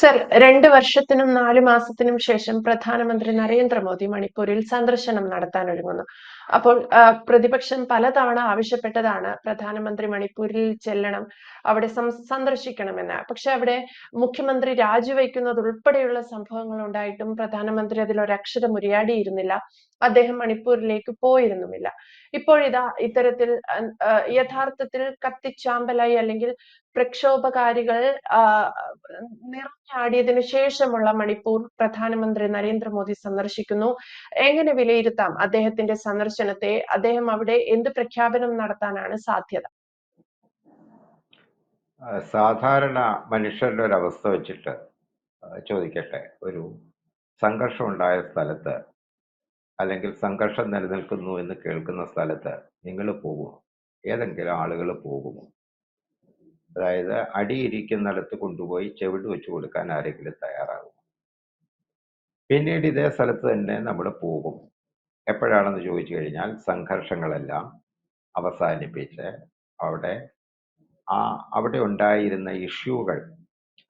Sir രണ്ട് വർഷത്തിനും നാല് മാസത്തിനും ശേഷം പ്രധാനമന്ത്രി നരേന്ദ്രമോദി മണിപ്പൂരിൽ സന്ദർശനം നടത്താൻ ഒരുങ്ങുന്നു അപ്പോൾ പ്രതിപക്ഷം പലതവണ ആവശ്യപ്പെട്ടതാണ് പ്രധാനമന്ത്രി മണിപ്പൂരിൽ ചെല്ലണം അവിടെ സന്ദർശിക്കണമെന്ന്. പക്ഷെ അവിടെ മുഖ്യമന്ത്രി രാജിവെക്കുന്നത് ഉൾപ്പെടെയുള്ള സംഭവങ്ങൾ ഉണ്ടായിട്ടും പ്രധാനമന്ത്രി അതിൽ ഒരക്ഷരം ഉരിയാടിയിരുന്നില്ല. അദ്ദേഹം മണിപ്പൂരിലേക്ക് പോയിരുന്നുമില്ല. ഇപ്പോഴിതാ ഇത്തരത്തിൽ യഥാർത്ഥത്തിൽ കത്തിച്ചാമ്പലായി അല്ലെങ്കിൽ പ്രക്ഷോഭകാരികൾ നിറഞ്ഞാടിയതിനു ശേഷമുള്ള മണിപ്പൂർ പ്രധാനമന്ത്രി നരേന്ദ്രമോദി സന്ദർശിക്കുന്നു. എങ്ങനെ വിലയിരുത്താം അദ്ദേഹത്തിന്റെ സന്ദർശനത്തെ അദ്ദേഹം അവിടെ എന്ത് പ്രഖ്യാപനം നടത്താനാണ് സാധ്യത? സാധാരണ മനുഷ്യരുടെ ഒരു അവസ്ഥ വെച്ചിട്ട് ചോദിക്കട്ടെ. ഒരു സംഘർഷം ഉണ്ടായ സ്ഥലത്ത് അല്ലെങ്കിൽ സംഘർഷം നിലനിൽക്കുന്നു എന്ന് കേൾക്കുന്ന സ്ഥലത്ത് നിങ്ങൾ പോകുമോ? ഏതെങ്കിലും ആളുകൾ പോകുമോ? അതായത് അടിയിരിക്കുന്നിടത്ത് കൊണ്ടുപോയി ചെവിട് വെച്ച് കൊടുക്കാൻ ആരെങ്കിലും തയ്യാറാകും പിന്നീട് ഇതേ സ്ഥലത്ത് തന്നെ നമ്മൾ പോകും. എപ്പോഴാണെന്ന് ചോദിച്ചു കഴിഞ്ഞാൽ സംഘർഷങ്ങളെല്ലാം അവസാനിപ്പിച്ച് അവിടെ ആ അവിടെ ഉണ്ടായിരുന്ന ഇഷ്യൂകൾ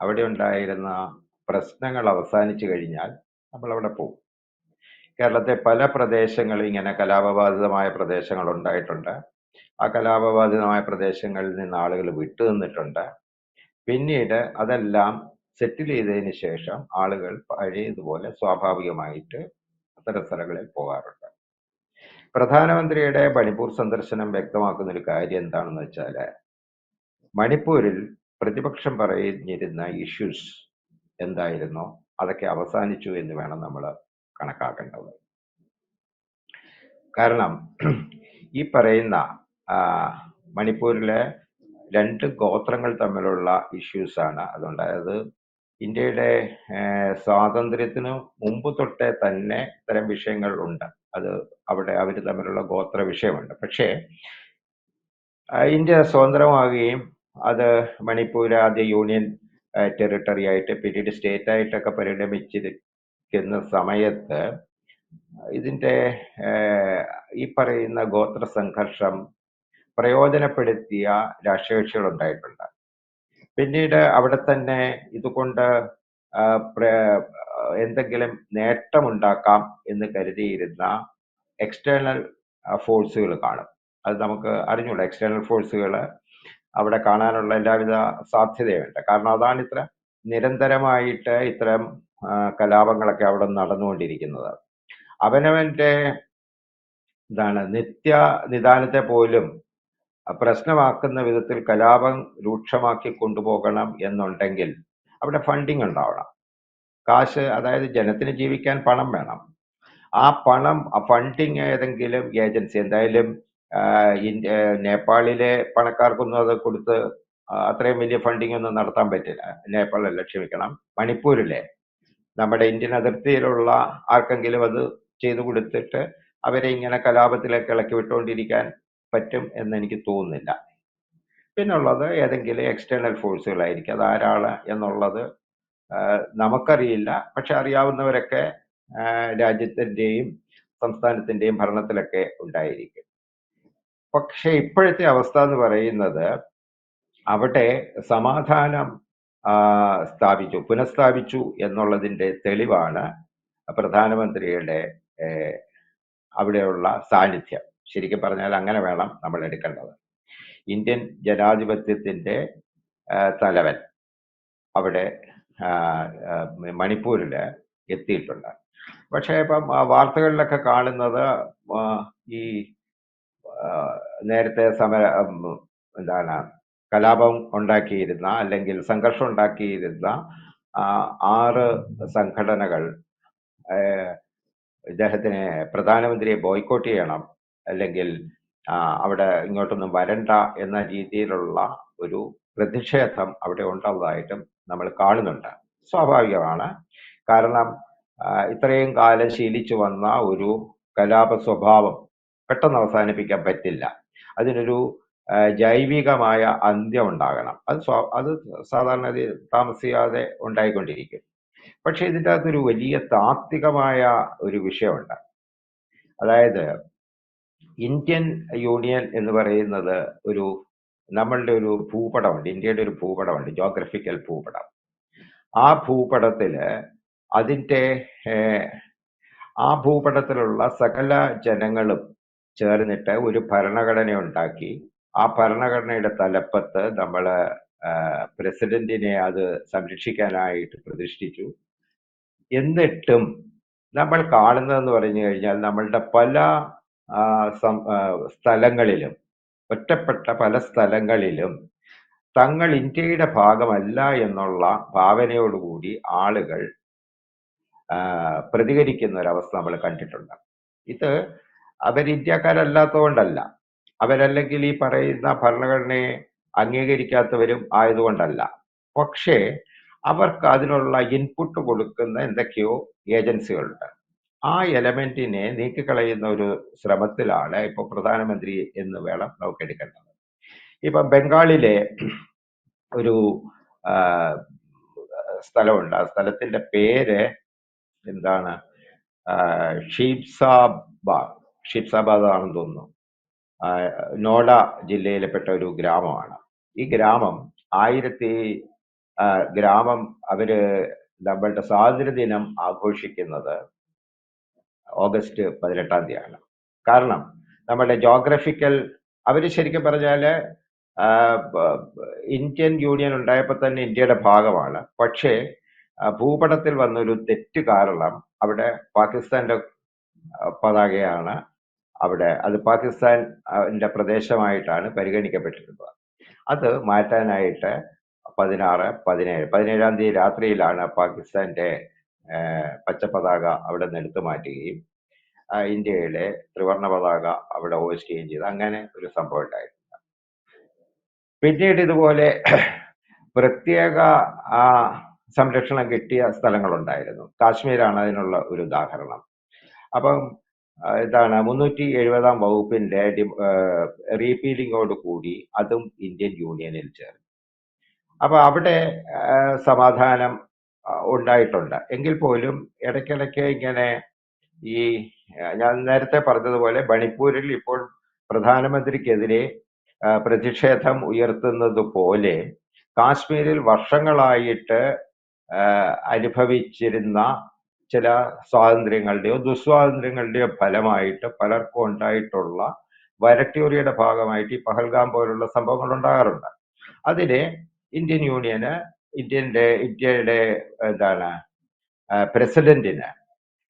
അവിടെ ഉണ്ടായിരുന്ന പ്രശ്നങ്ങൾ അവസാനിച്ചു കഴിഞ്ഞാൽ നമ്മൾ അവിടെ പോകും. കേരളത്തെ പല പ്രദേശങ്ങളിൽ ഇങ്ങനെ കലാപബാധിതമായ പ്രദേശങ്ങൾ ഉണ്ടായിട്ടുണ്ട്. ആ കലാപബാധിതമായ പ്രദേശങ്ങളിൽ നിന്ന് ആളുകൾ വിട്ടു നിന്നിട്ടുണ്ട്. പിന്നീട് അതെല്ലാം സെറ്റിൽ ചെയ്തതിന് ശേഷം ആളുകൾ പഴയതുപോലെ സ്വാഭാവികമായിട്ട് അത്തരം സ്ഥലങ്ങളിൽ പോകാറുണ്ട്. പ്രധാനമന്ത്രിയുടെ മണിപ്പൂർ സന്ദർശനം വ്യക്തമാക്കുന്ന ഒരു കാര്യം എന്താണെന്ന് വെച്ചാൽ മണിപ്പൂരിൽ പ്രതിപക്ഷം പറഞ്ഞിരുന്ന ഇഷ്യൂസ് എന്തായിരുന്നോ അതൊക്കെ അവസാനിച്ചു എന്ന് വേണം നമ്മൾ കണക്കാക്കേണ്ടത്. കാരണം ഈ പറയുന്ന മണിപ്പൂരിലെ രണ്ട് ഗോത്രങ്ങൾ തമ്മിലുള്ള ഇഷ്യൂസാണ് അതുകൊണ്ട് അതായത് ഇന്ത്യയുടെ സ്വാതന്ത്ര്യത്തിനു മുമ്പ് തൊട്ടേ തന്നെ ഇത്തരം വിഷയങ്ങൾ ഉണ്ട്. അത് അവിടെ അവർ തമ്മിലുള്ള ഗോത്ര വിഷയമുണ്ട് പക്ഷേ ഇന്ത്യ സ്വതന്ത്രമാവുകയും അത് മണിപ്പൂർ ആദ്യ യൂണിയൻ ടെറിട്ടറി ആയിട്ട് പിന്നീട് സ്റ്റേറ്റ് ആയിട്ടൊക്കെ പരിണമിച്ചിരിക്കുന്ന സമയത്ത് ഇതിന്റെ ഈ പറയുന്ന ഗോത്ര സംഘർഷം പ്രയോജനപ്പെടുത്തിയ രാഷ്ട്രീയ കക്ഷികൾ ഉണ്ടായിട്ടുണ്ട് പിന്നീട് അവിടെ തന്നെ ഇതുകൊണ്ട് എന്തെങ്കിലും നേട്ടമുണ്ടാക്കാം എന്ന് കരുതിയിരുന്ന എക്സ്റ്റേണൽ ഫോഴ്സുകൾ കാണും. അത് നമുക്ക് അറിഞ്ഞുകൂടാ എക്സ്റ്റേണൽ ഫോഴ്സുകൾ അവിടെ കാണാനുള്ള എല്ലാവിധ സാധ്യതയുണ്ട്. കാരണം അതാണ് ഇത്ര നിരന്തരമായിട്ട് ഇത്തരം കലാപങ്ങളൊക്കെ അവിടെ നടന്നുകൊണ്ടിരിക്കുന്നത്. അവനവന്റെ ഇതാണ് നിത്യ നിദാനത്തെ പോലും പ്രശ്നമാക്കുന്ന വിധത്തിൽ കലാപം രൂക്ഷമാക്കി കൊണ്ടുപോകണം എന്നുണ്ടെങ്കിൽ അവിടെ ഫണ്ടിങ് ഉണ്ടാവണം. കാശ് അതായത് ജനത്തിന് ജീവിക്കാൻ പണം വേണം. ആ പണം ഫണ്ടിങ് ഏതെങ്കിലും ഏജൻസി എന്തായാലും നേപ്പാളിലെ പണക്കാർക്കൊന്നും അത് കൊടുത്ത് അത്രയും വലിയ ഫണ്ടിങ് ഒന്നും നടത്താൻ പറ്റില്ല. നേപ്പാളല്ല ക്ഷമിക്കണം മണിപ്പൂരിലെ നമ്മുടെ ഇന്ത്യൻ അതിർത്തിയിലുള്ള ആർക്കെങ്കിലും അത് ചെയ്തു കൊടുത്തിട്ട് അവരെ ഇങ്ങനെ കലാപത്തിലേക്ക് ഇളക്കി വിട്ടുകൊണ്ടിരിക്കാൻ പറ്റും എന്ന് എനിക്ക് തോന്നുന്നില്ല. പിന്നുള്ളത് ഏതെങ്കിലും എക്സ്റ്റേണൽ ഫോഴ്സുകളായിരിക്കും അത് ആരാണ് എന്നുള്ളത് നമുക്കറിയില്ല. പക്ഷെ അറിയാവുന്നവരൊക്കെ രാജ്യത്തിന്റെയും സംസ്ഥാനത്തിന്റെയും ഭരണത്തിലൊക്കെ ഉണ്ടായിരിക്കും. പക്ഷെ ഇപ്പോഴത്തെ അവസ്ഥ എന്ന് പറയുന്നത് അവിടെ സമാധാനം സ്ഥാപിച്ചു പുനഃസ്ഥാപിച്ചു എന്നുള്ളതിന്റെ തെളിവാണ് പ്രധാനമന്ത്രിയുടെ അവിടെയുള്ള സാന്നിധ്യം. ശരിക്കും പറഞ്ഞാൽ അങ്ങനെ വേണം നമ്മൾ എടുക്കേണ്ടത്. ഇന്ത്യൻ ജനാധിപത്യത്തിന്റെ തലവൻ അവിടെ ആ, എത്തിയിട്ടുണ്ട്. പക്ഷേ ഇപ്പം വാർത്തകളിലൊക്കെ കാണുന്നത് ഈ നേരത്തെ സമര എന്താണ് കലാപം ഉണ്ടാക്കിയിരുന്ന അല്ലെങ്കിൽ സംഘർഷം ഉണ്ടാക്കിയിരുന്ന ആറ് സംഘടനകൾ ഇദ്ദേഹത്തിനെ പ്രധാനമന്ത്രിയെ ബോയ്ക്കോട്ട് ചെയ്യണം അല്ലെങ്കിൽ അവിടെ ഇങ്ങോട്ടൊന്നും വരണ്ട എന്ന രീതിയിലുള്ള ഒരു പ്രതിഷേധം അവിടെ ഉള്ളതായിട്ടും നമ്മൾ കാണുന്നുണ്ട്. സ്വാഭാവികമാണ്. കാരണം ഇത്രയും കാലം ശീലിച്ചു വന്ന ഒരു കലാപ സ്വഭാവം പെട്ടെന്ന് അവസാനിപ്പിക്കാൻ പറ്റില്ല. അതിനൊരു ജൈവികമായ അന്ത്യം ഉണ്ടാകണം. അത് സ്വ അത് സാധാരണ താമസിയാതെ ഉണ്ടായിക്കൊണ്ടിരിക്കും. പക്ഷെ ഇതിന്റെ അകത്തൊരു വലിയ താത്വികമായ ഒരു വിഷയമുണ്ട്. അതായത് ഇന്ത്യൻ യൂണിയൻ എന്ന് പറയുന്നത് ഒരു നമ്മളുടെ ഒരു ഭൂപടമുണ്ട് ഇന്ത്യയുടെ ഒരു ഭൂപടമുണ്ട് ജോഗ്രഫിക്കൽ ഭൂപടം. ആ ഭൂപടത്തിൽ അതിന്റെ ആ ഭൂപടത്തിലുള്ള സകല ജനങ്ങളും ചേർന്നിട്ട് ഒരു ഭരണഘടന ഉണ്ടാക്കി. ആ ഭരണഘടനയുടെ തലപ്പത്ത് നമ്മൾ പ്രസിഡന്റിനെ അത് സംരക്ഷിക്കാനായിട്ട് പ്രതിഷ്ഠിച്ചു. എന്നിട്ടും നമ്മൾ കാണുന്നതെന്ന് പറഞ്ഞു കഴിഞ്ഞാൽ നമ്മളുടെ പല സ്ഥലങ്ങളിലും ഒറ്റപ്പെട്ട പല സ്ഥലങ്ങളിലും തങ്ങൾ ഇന്ത്യയുടെ ഭാഗമല്ല എന്നുള്ള ഭാവനയോടുകൂടി ആളുകൾ പ്രതികരിക്കുന്ന ഒരവസ്ഥ നമ്മൾ കണ്ടിട്ടുണ്ട്. ഇത് അവർ ഇന്ത്യക്കാരല്ലാത്തതുകൊണ്ടല്ല. അവരല്ലെങ്കിൽ ഈ പറയുന്ന ഭരണഘടനയെ അംഗീകരിക്കാത്തവരും ആയതുകൊണ്ടല്ല. പക്ഷേ അവർക്ക് അതിനുള്ള ഇൻപുട്ട് കൊടുക്കുന്ന എന്തൊക്കെയോ ഏജൻസികളുണ്ട് ആ എലമെന്റിനെ നീക്കിക്കളയുന്ന ഒരു ശ്രമത്തിലാണ് ഇപ്പൊ പ്രധാനമന്ത്രി എന്ന് വേണം നമുക്ക് എടുക്കേണ്ടത്. ഇപ്പൊ ബംഗാളിലെ ഒരു സ്ഥലമുണ്ട്. ആ സ്ഥലത്തിന്റെ പേര് എന്താണ്? ഷീപ്സാബാദ് ഷീപ്സാബാദ് ആണെന്ന് തോന്നുന്നു. നോഡ ജില്ലയിലെപ്പെട്ട ഒരു ഗ്രാമമാണ്. ഈ ഗ്രാമം ആയിരത്തി ഗ്രാമം അവർ നമ്മളുടെ സ്വാതന്ത്ര്യ ദിനം ആഘോഷിക്കുന്നത് ഓഗസ്റ്റ് പതിനെട്ടാം തീയതിയാണ്. കാരണം നമ്മുടെ ജോഗ്രഫിക്കൽ അവർ ശരിക്കും പറഞ്ഞാൽ ഇന്ത്യൻ യൂണിയൻ ഉണ്ടായപ്പോൾ തന്നെ ഇന്ത്യയുടെ ഭാഗമാണ്. പക്ഷേ ഭൂപടത്തിൽ വന്നൊരു തെറ്റ് കാരണം അവിടെ പാകിസ്ഥാന്റെ പതാകയാണ് അവിടെ അത് പാകിസ്ഥാന്റെ പ്രദേശമായിട്ടാണ് പരിഗണിക്കപ്പെട്ടിരുന്നത്. അത് മാറ്റാനായിട്ട് പതിനാറ് പതിനേഴ് പതിനേഴാം തീയതി രാത്രിയിലാണ് പാകിസ്ഥാന്റെ ഏഹ്, പച്ച പതാക അവിടെ നിന്ന് എടുത്തു മാറ്റുകയും ഇന്ത്യയിലെ ത്രിവർണ പതാക അവിടെ ഹോസ്റ്റുകയും ചെയ്തു. അങ്ങനെ ഒരു സംഭവം ഉണ്ടായിട്ടുണ്ട്. പിന്നീട് ഇതുപോലെ പ്രത്യേക സംരക്ഷണം കിട്ടിയ സ്ഥലങ്ങളുണ്ടായിരുന്നു. കാശ്മീരാണ് അതിനുള്ള ഒരു ഉദാഹരണം. അപ്പം ഇതാണ് മുന്നൂറ്റി എഴുപതാം വകുപ്പിന്റെ റീപീലിങ്ങോട് കൂടി അതും ഇന്ത്യൻ യൂണിയനിൽ ചേർന്നു. അപ്പൊ അവിടെ സമാധാനം ഉണ്ടായിട്ടുണ്ട്. എങ്കിൽ പോലും ഇടയ്ക്കിടയ്ക്ക് ഇങ്ങനെ ഈ ഞാൻ നേരത്തെ പറഞ്ഞതുപോലെ മണിപ്പൂരിൽ ഇപ്പോൾ പ്രധാനമന്ത്രിക്കെതിരെ പ്രതിഷേധം ഉയർത്തുന്നത് പോലെ കാശ്മീരിൽ വർഷങ്ങളായിട്ട് അനുഭവിച്ചിരുന്ന ചില സ്വാതന്ത്ര്യങ്ങളുടെയോ ദുസ്വാതന്ത്ര്യങ്ങളുടെയോ ഫലമായിട്ട് പലർക്കും ഉണ്ടായിട്ടുള്ള വരട്യൂറിയുടെ ഭാഗമായിട്ട് ഈ പഹൽഗാം പോലുള്ള സംഭവങ്ങൾ ഉണ്ടാകാറുണ്ട്. അതിന് ഇന്ത്യൻ യൂണിയന് ഇന്ത്യന്റെ ഇന്ത്യയുടെ എന്താണ് പ്രസിഡന്റിന്.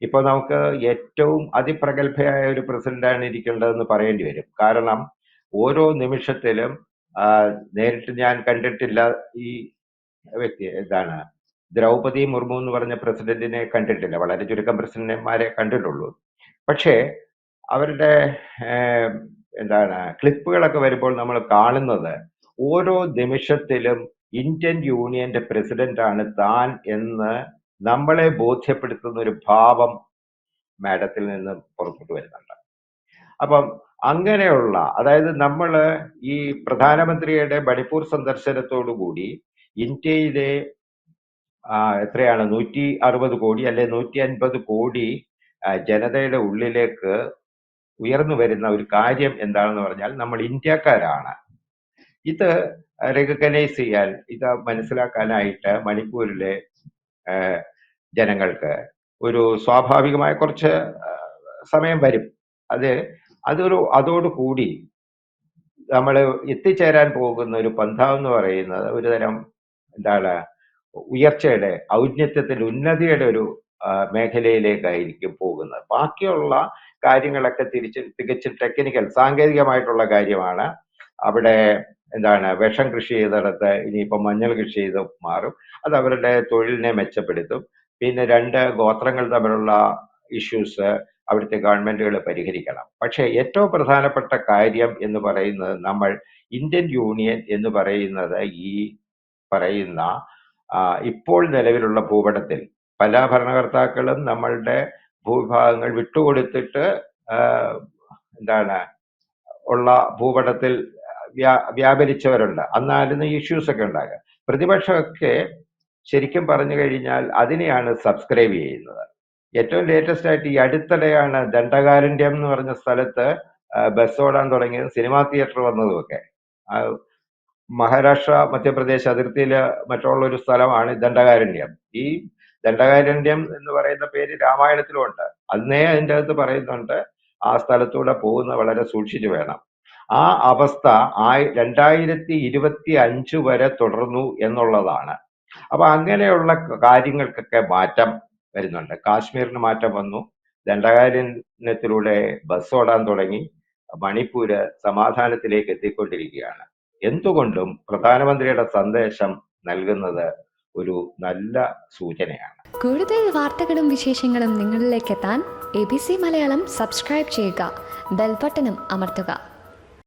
ഇപ്പൊ നമുക്ക് ഏറ്റവും അതിപ്രഗത്ഭയായ ഒരു പ്രസിഡന്റാണ് ഇരിക്കേണ്ടതെന്ന് പറയേണ്ടി വരും. കാരണം ഓരോ നിമിഷത്തിലും നേരിട്ട് ഞാൻ കണ്ടിട്ടില്ല ഈ വ്യക്തി എന്താണ് ദ്രൗപതി മുർമു എന്ന് പറഞ്ഞ പ്രസിഡന്റിനെ കണ്ടിട്ടില്ല. വളരെ ചുരുക്കം പ്രസിഡന്റുമാരെ കണ്ടിട്ടുള്ളൂ. പക്ഷേ അവരുടെ എന്താണ് ക്ലിപ്പുകളൊക്കെ വരുമ്പോൾ നമ്മൾ കാണുന്നത് ഓരോ നിമിഷത്തിലും ഇന്ത്യൻ യൂണിയന്റെ പ്രസിഡന്റ് ആണ് താൻ എന്ന് നമ്മളെ ബോധ്യപ്പെടുത്തുന്ന ഒരു ഭാവം മാഡത്തിൽ നിന്ന് പുറത്തോട്ട് വരുന്നുണ്ട്. അപ്പം അങ്ങനെയുള്ള അതായത് നമ്മൾ ഈ പ്രധാനമന്ത്രിയുടെ മണിപ്പൂർ സന്ദർശനത്തോടുകൂടി ഇന്ത്യയിലെ എത്രയാണ്? നൂറ്റി അറുപത് കോടി അല്ലെ നൂറ്റി അൻപത് കോടി ജനതയുടെ ഉള്ളിലേക്ക് ഉയർന്നു വരുന്ന ഒരു കാര്യം എന്താണെന്ന് പറഞ്ഞാൽ നമ്മൾ ഇന്ത്യക്കാരാണ്. ഇത് റെക്കഗ്നൈസ് ചെയ്യാൻ ഇത് മനസ്സിലാക്കാനായിട്ട് മണിപ്പൂരിലെ ജനങ്ങൾക്ക് ഒരു സ്വാഭാവികമായ കുറച്ച് സമയം വരും. അത് അതൊരു അതോടുകൂടി നമ്മൾ എത്തിച്ചേരാൻ പോകുന്ന ഒരു പന്ഥാവ് എന്ന് പറയുന്നത് ഒരു തരം എന്താണ് ഉയർച്ചയുടെ ഔന്നത്യത്തിന്റെ ഉന്നതിയുടെ ഒരു മേഖലയിലേക്കായിരിക്കും പോകുന്നത്. ബാക്കിയുള്ള കാര്യങ്ങളൊക്കെ തിരിച്ച് തികച്ചും ടെക്നിക്കൽ സാങ്കേതികമായിട്ടുള്ള കാര്യമാണ്. അവിടെ എന്താണ് വിഷം കൃഷി ചെയ്തിടത്ത് ഇനിയിപ്പോൾ മഞ്ഞൾ കൃഷി ചെയ്ത് മാറും. അത് അവരുടെ തൊഴിലിനെ മെച്ചപ്പെടുത്തും. പിന്നെ രണ്ട് ഗോത്രങ്ങൾ തമ്മിലുള്ള ഇഷ്യൂസ് അവിടുത്തെ ഗവൺമെന്റുകൾ പരിഹരിക്കണം. പക്ഷേ ഏറ്റവും പ്രധാനപ്പെട്ട കാര്യം എന്ന് പറയുന്നത് നമ്മൾ ഇന്ത്യൻ യൂണിയൻ എന്ന് പറയുന്നത് ഈ പറയുന്ന ഇപ്പോൾ നിലവിലുള്ള ഭൂപടത്തിൽ പല ഭരണകർത്താക്കളും നമ്മളുടെ ഭൂവിഭാഗങ്ങൾ വിട്ടുകൊടുത്തിട്ട് എന്താണ് ഉള്ള ഭൂപടത്തിൽ വ്യാ വ്യാപരിച്ചവരുണ്ട്. അന്നായിരുന്നു ഇഷ്യൂസ് ഒക്കെ ഉണ്ടാകുക പ്രതിപക്ഷമൊക്കെ ശരിക്കും പറഞ്ഞു കഴിഞ്ഞാൽ അതിനെയാണ് സബ്സ്ക്രൈബ് ചെയ്യുന്നത്. ഏറ്റവും ലേറ്റസ്റ്റ് ആയിട്ട് ഈ അടുത്തിടെയാണ് ദണ്ഡകാരണ്യം എന്ന് പറഞ്ഞ സ്ഥലത്ത് ബസ് ഓടാൻ തുടങ്ങിയത് സിനിമാ തിയേറ്റർ വന്നതുമൊക്കെ. മഹാരാഷ്ട്ര മധ്യപ്രദേശ് അതിർത്തിയിൽ മറ്റുള്ള ഒരു സ്ഥലമാണ് ദണ്ഡകാരണ്യം. ഈ ദണ്ഡകാരണ്യം എന്ന് പറയുന്ന പേര് രാമായണത്തിലുമുണ്ട്. അന്നേ അതിന്റെ അകത്ത് പറയുന്നുണ്ട് ആ സ്ഥലത്തൂടെ പോകുന്ന വളരെ സൂക്ഷിച്ചു വേണം. ആ അവസ്ഥ ആയി രണ്ടായിരത്തി ഇരുപത്തി അഞ്ച് വരെ തുടർന്നു എന്നുള്ളതാണ്. അപ്പൊ അങ്ങനെയുള്ള കാര്യങ്ങൾക്കൊക്കെ മാറ്റം വരുന്നുണ്ട്. കാശ്മീരിന് മാറ്റം വന്നു. ദണ്ഡകാരണ്യത്തിലൂടെ ബസ് ഓടാൻ തുടങ്ങി. മണിപ്പൂര് സമാധാനത്തിലേക്ക് എത്തിക്കൊണ്ടിരിക്കുകയാണ്. എന്തുകൊണ്ടും പ്രധാനമന്ത്രിയുടെ സന്ദേശം നൽകുന്നത് ഒരു നല്ല സൂചനയാണ്. കൂടുതൽ വാർത്തകളും വിശേഷങ്ങളും നിങ്ങളിലേക്ക് എത്താൻ A B C Malayalam subscribe ചെയ്യുക. ബെൽബട്ടനും അമർത്തുക.